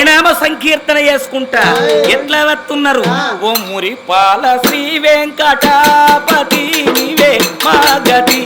హరినామ సంకీర్తన చేసుకుంటా. ఎట్లా వస్తున్నారు ఓ మురి పాల శ్రీ వెంకటాపతి నీవే మా గతి.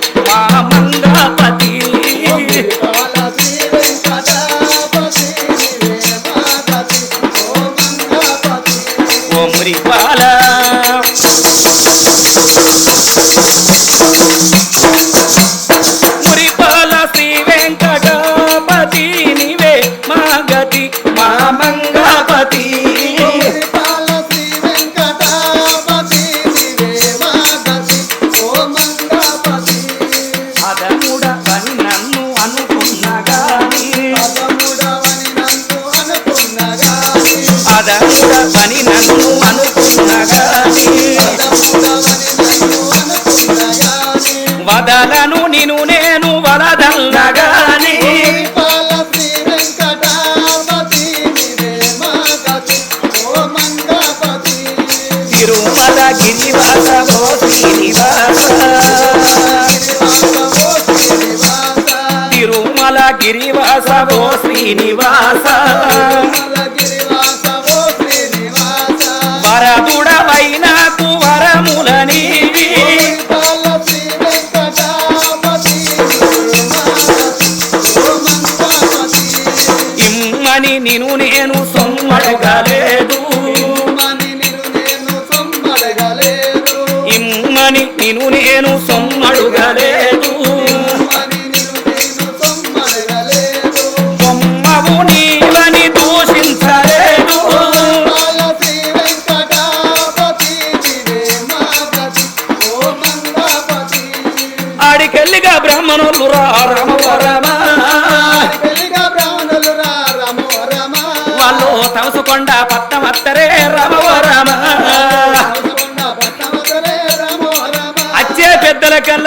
పదముడవని నన్ను అనుకున్నగాని అదముడవని నన్ను పదముడవని నన్ను వదలను నిను నేను వలదల్లగాని పాల తిరుమల గిరివాస శ్రీనివాస. తిరుమల గిరివాస ఓ శ్రీనివాస. వరదుడవైనాకు వరములనీవి ఇమ్మని నిను నేను సొమ్మడగలేదు. ఇమ్మని నిను నేను సొమ్మడుగలేదు. ఆడికెళ్ళిగా బ్రాహ్మణులు రా రామవరమా. వాళ్ళు తమసుకొండ పట్టమత్తరే రామవరమా. అచ్చే పెద్దల కళ్ళ